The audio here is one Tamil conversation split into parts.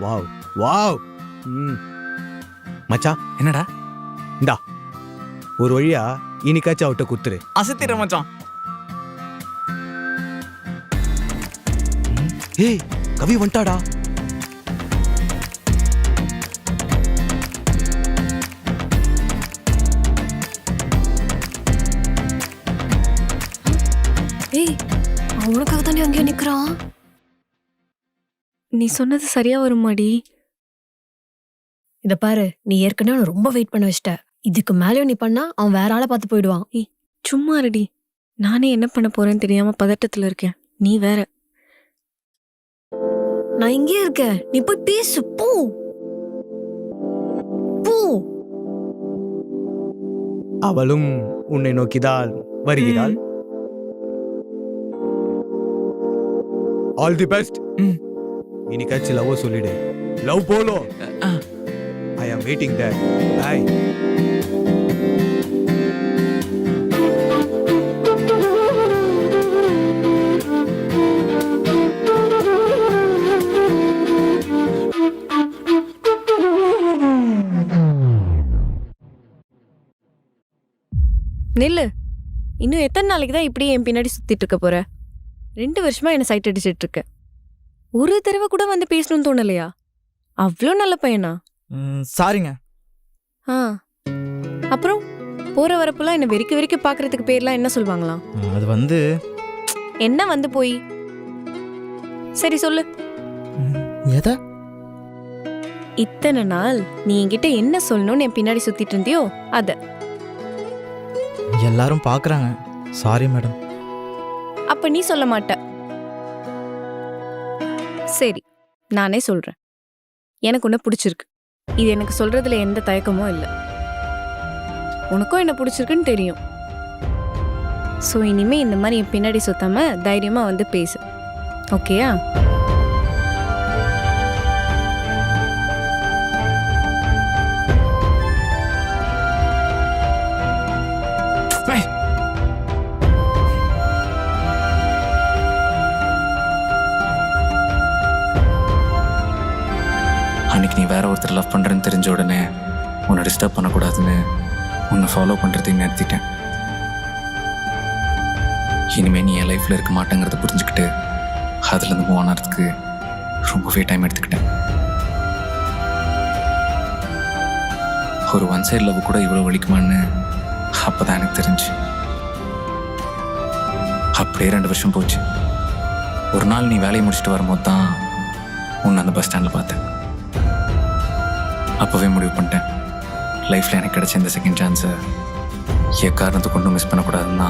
Wow wow. ம். மச்சான் என்னடா? இந்தா. ஒரு வழியா இன்னைக்காச்சும் அவட்ட குத்துரு அசத்திர மச்சான். ஏய் கவி வந்துட்டாடா. ஏய் அவனுக்காக தானே அங்கேயே நிக்கிறான்? நீ சொன்னது சரியா வருமாடி? இத பாரு நீ ஏற்கனவே அவனை ரொம்ப வெயிட் பண்ண வச்சிட்ட. இதுக்கு மேலயும் நீ பண்ணா அவன் வேற ஆளை பார்த்து போயிடுவான். சும்மா ரெடி நானே என்ன பண்ண போறேன்னு தெரியாம பதட்டத்துல இருக்கேன். நீ வேற. நான் இங்கே இருக்கேன். நீ போய் பேசு போ. போ. அவளும் உன்னை நோக்கிதான் வருகிறாள். ஆல் தி பெஸ்ட் ம். இன்னைக்காச்சும் லவ் சொல்லிடு. லவ் போலோ. ஐ ஆம் வெயிட்டிங் தேட் பாய் நில்லு. இன்னும் எத்தனை நாளைக்கு தான் இப்படியே என் பின்னாடி சுத்திட்டு இருக்க போற? ரெண்டு வருஷமா என்ன சைட் அடிச்சிட்டு இருக்க. ஒரு தடவை கூட வந்து பேசணும்னு தோணலையா? அவ்வளோ நல்ல பையனா? சாரிங்க. ஆ. அப்புறம் போற வரப்பெல்லாம் என்ன வெறிக்க வெறிக்க பாக்குறதுக்கு பேர்லாம் என்ன சொல்லுவாங்களாம் அது வந்து என்ன வந்து போய்? சரி சொல்லு. எதை? இத்தனை நாள் நீ என்கிட்ட என்ன சொல்லணும்னு என் பின்னாடி சுத்திட்டு இருந்தியோ அத. எல்லாரும் பார்க்குறாங்க சாரி மேடம் அப்ப நீ சொல்ல மாட்ட. சரி நானே சொல்கிறேன் எனக்கு உன்னை பிடிச்சிருக்கு. இது எனக்கு சொல்கிறதுல எந்த தயக்கமும் இல்லை. உனக்கும் என்ன பிடிச்சிருக்குன்னு தெரியும். ஸோ இனிமேல் இந்த மாதிரி என் பின்னாடி சுத்தாமல் தைரியமாக வந்து பேசு. ஓகேயா அன்னைக்கு நீ வேற ஒருத்தர் லவ் பண்ணுறேன்னு தெரிஞ்ச உடனே உன்னை டிஸ்டர்ப் பண்ணக்கூடாதுன்னு உன்னை ஃபாலோ பண்ணுறதையும் நிறுத்திட்டேன். இனிமேல் நீ என் லைஃப்பில் இருக்க மாட்டேங்கிறத புரிஞ்சுக்கிட்டு அதுலேருந்து மூவ் ஆனதுக்கு ரொம்பவே டைம் எடுத்துக்கிட்டேன். ஒரு ஒன் சைடு லவ் கூட இவ்வளோ வலிக்குமான்னு அப்பதான் எனக்கு தெரிஞ்சு. அப்படியே ரெண்டு வருஷம் போச்சு. ஒரு நாள் நீ வேலையை முடிச்சுட்டு வரும்போது தான் உன்னை அந்த பஸ் ஸ்டாண்டில் பார்த்தேன். அப்போவே முடிவு பண்ணிட்டேன். லைஃப்பில் எனக்கு கிடைச்ச இந்த செகண்ட் சான்ஸை எக்காரணத்தை கொண்டும் மிஸ் பண்ணக்கூடாதுன்னா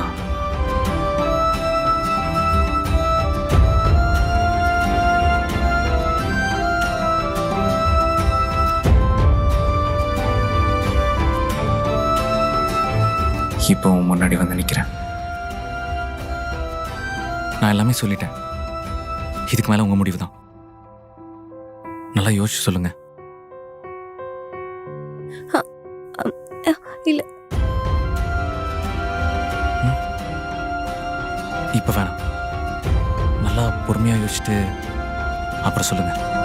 இப்போ முன்னாடி வந்து நிற்கிறேன் நான் எல்லாமே சொல்லிட்டேன். இதுக்கு மேலே உங்கள் முடிவு தான் நல்லா யோசிச்சு சொல்லுங்க. இல்ல. இப்ப வேணாம். நல்லா பொறுமையா யோசிச்சுட்டு அப்புறம் சொல்லுங்க.